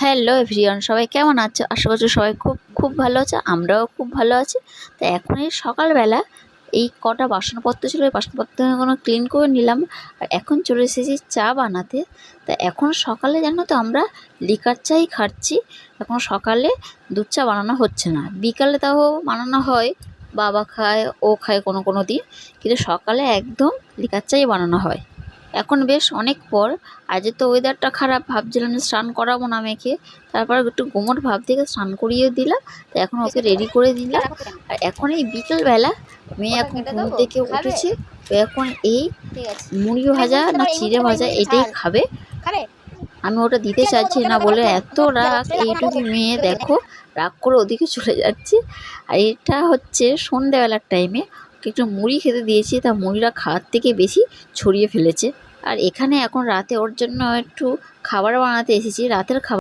Hello everyone সবাই কেমন আছো? আশা করছি সবাই খুব খুব ভালো আছে, আমরাও খুব ভালো আছি। তো এখন এই সকালবেলা এই কটা বাসনপত্র ছিল, ওই বাসনপত্রগুলো ক্লিন করে নিলাম। আর এখন চলে এসেছি চা বানাতে। তা এখন সকালে জানো তো আমরা লিকার চাই খাচ্ছি। এখন সকালে দুধ চা বানানো হচ্ছে না। বিকালে তাও বানানো হয়, বাবা খায়, ও খায় কোনো কোনো দিন। কিন্তু সকালে একদম লিকার চাই বানানো হয়। এখন বেশ অনেক পর। আজকে তো ওয়েদারটা খারাপ, ভাবছিলাম যে স্নান করাবো না মেয়েকে তারপর একটু গুমোট ভাব থেকে স্নান করিয়ে দিলাম। তো এখন ওকে রেডি করে দিলাম। আর এখন এই বিকেলবেলা মেয়ে এখন ঘুম থেকে উঠেছে। তো এখন এই মুড়ি ভাজা না চিড়ে ভাজা এটাই খাবে। আমি ওটা দিতে চাইছি না বলে এত রাগ। এইটুকু মেয়ে দেখো, রাগ করে ওদিকে চলে যাচ্ছে। আর এটা হচ্ছে সন্ধেবেলার টাইমে একটু মুড়ি খেতে দিয়েছি, তা মুড়িটা খাওয়ার থেকে বেশি ছড়িয়ে ফেলেছে। আর এখানে এখন রাতে ওর জন্য একটু খাবার বানাতে এসেছি। রাতের খাবার